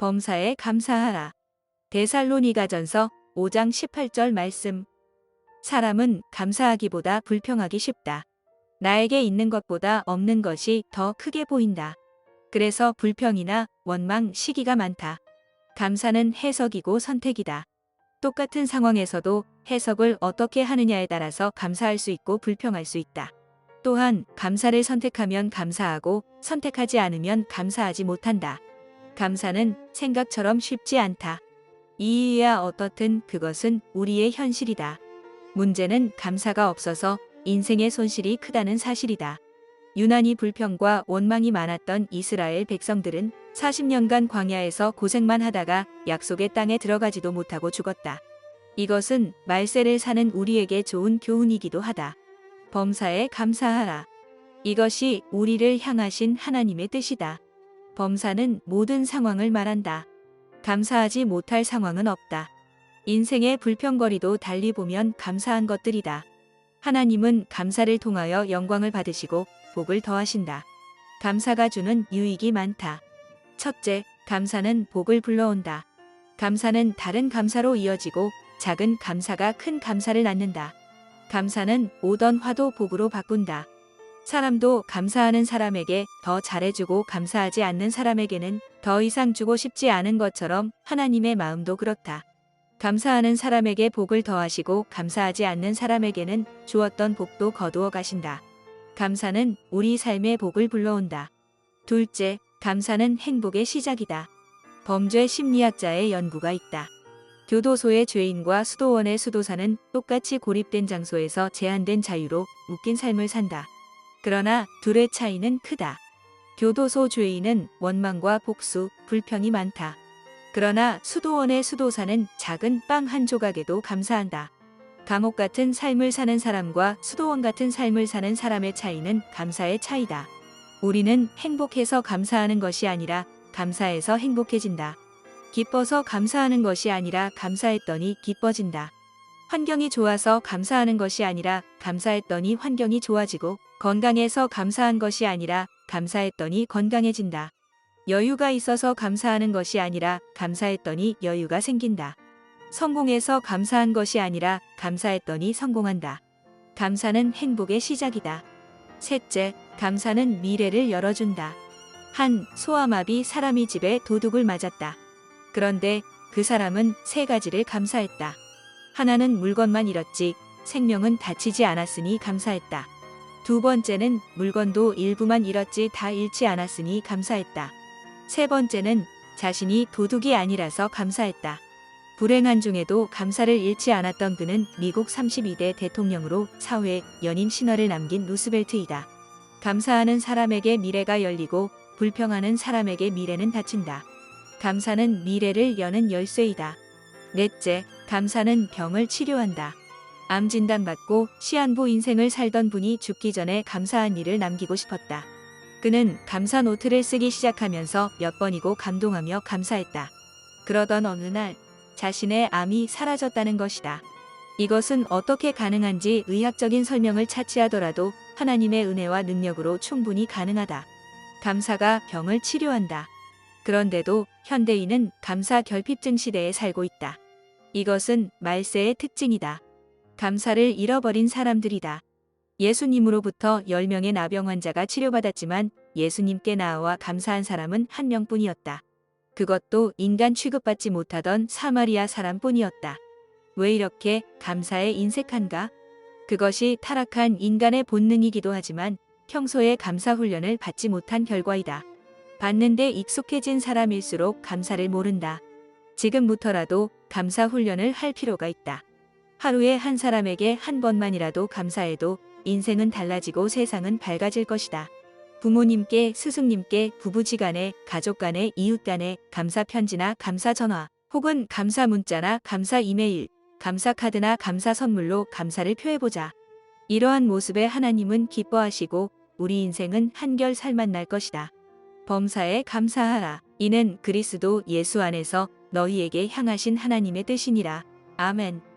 범사에 감사하라. 데살로니가전서 5장 18절 말씀. 사람은 감사하기보다 불평하기 쉽다. 나에게 있는 것보다 없는 것이 더 크게 보인다. 그래서 불평이나 원망, 시기가 많다. 감사는 해석이고 선택이다. 똑같은 상황에서도 해석을 어떻게 하느냐에 따라서 감사할 수 있고 불평할 수 있다. 또한 감사를 선택하면 감사하고 선택하지 않으면 감사하지 못한다. 감사는 생각처럼 쉽지 않다. 이유야 어떻든 그것은 우리의 현실이다. 문제는 감사가 없어서 인생의 손실이 크다는 사실이다. 유난히 불평과 원망이 많았던 이스라엘 백성들은 40년간 광야에서 고생만 하다가 약속의 땅에 들어가지도 못하고 죽었다. 이것은 말세를 사는 우리에게 좋은 교훈이기도 하다. 범사에 감사하라. 이것이 우리를 향하신 하나님의 뜻이다. 범사는 모든 상황을 말한다. 감사하지 못할 상황은 없다. 인생의 불평거리도 달리 보면 감사한 것들이다. 하나님은 감사를 통하여 영광을 받으시고 복을 더하신다. 감사가 주는 유익이 많다. 첫째, 감사는 복을 불러온다. 감사는 다른 감사로 이어지고 작은 감사가 큰 감사를 낳는다. 감사는 오던 화도 복으로 바꾼다. 사람도 감사하는 사람에게 더 잘해주고 감사하지 않는 사람에게는 더 이상 주고 싶지 않은 것처럼 하나님의 마음도 그렇다. 감사하는 사람에게 복을 더하시고 감사하지 않는 사람에게는 주었던 복도 거두어 가신다. 감사는 우리 삶의 복을 불러온다. 둘째, 감사는 행복의 시작이다. 범죄 심리학자의 연구가 있다. 교도소의 죄인과 수도원의 수도사는 똑같이 고립된 장소에서 제한된 자유로 웃긴 삶을 산다. 그러나 둘의 차이는 크다. 교도소 죄인은 원망과 복수, 불평이 많다. 그러나 수도원의 수도사는 작은 빵 한 조각에도 감사한다. 감옥 같은 삶을 사는 사람과 수도원 같은 삶을 사는 사람의 차이는 감사의 차이다. 우리는 행복해서 감사하는 것이 아니라 감사해서 행복해진다. 기뻐서 감사하는 것이 아니라 감사했더니 기뻐진다. 환경이 좋아서 감사하는 것이 아니라 감사했더니 환경이 좋아지고 건강해서 감사한 것이 아니라 감사했더니 건강해진다. 여유가 있어서 감사하는 것이 아니라 감사했더니 여유가 생긴다. 성공해서 감사한 것이 아니라 감사했더니 성공한다. 감사는 행복의 시작이다. 셋째, 감사는 미래를 열어준다. 한 소아마비 사람이 집에 도둑을 맞았다. 그런데 그 사람은 세 가지를 감사했다. 하나는 물건만 잃었지 생명은 다치지 않았으니 감사했다. 두 번째는 물건도 일부만 잃었지 다 잃지 않았으니 감사했다. 세 번째는 자신이 도둑이 아니라서 감사했다. 불행한 중에도 감사를 잃지 않았던 그는 미국 32대 대통령으로 사회 연인 신화를 남긴 루스벨트이다. 감사하는 사람에게 미래가 열리고 불평하는 사람에게 미래는 닫힌다. 감사는 미래를 여는 열쇠이다. 넷째, 감사는 병을 치료한다. 암 진단 받고 시한부 인생을 살던 분이 죽기 전에 감사한 일을 남기고 싶었다. 그는 감사 노트를 쓰기 시작하면서 몇 번이고 감동하며 감사했다. 그러던 어느 날 자신의 암이 사라졌다는 것이다. 이것은 어떻게 가능한지 의학적인 설명을 차치하더라도 하나님의 은혜와 능력으로 충분히 가능하다. 감사가 병을 치료한다. 그런데도 현대인은 감사 결핍증 시대에 살고 있다. 이것은 말세의 특징이다. 감사를 잃어버린 사람들이다. 예수님으로부터 10명의 나병 환자가 치료받았지만 예수님께 나와 감사한 사람은 한 명뿐이었다. 그것도 인간 취급받지 못하던 사마리아 사람뿐이었다. 왜 이렇게 감사에 인색한가? 그것이 타락한 인간의 본능이기도 하지만 평소에 감사 훈련을 받지 못한 결과이다. 받는데 익숙해진 사람일수록 감사를 모른다. 지금부터라도 감사 훈련을 할 필요가 있다. 하루에 한 사람에게 한 번만이라도 감사해도 인생은 달라지고 세상은 밝아질 것이다. 부모님께, 스승님께, 부부지간에, 가족간에, 이웃간에 감사 편지나 감사 전화, 혹은 감사 문자나 감사 이메일, 감사 카드나 감사 선물로 감사를 표해보자. 이러한 모습에 하나님은 기뻐하시고 우리 인생은 한결 살맛날 것이다. 범사에 감사하라. 이는 그리스도 예수 안에서 너희에게 향하신 하나님의 뜻이니라. 아멘.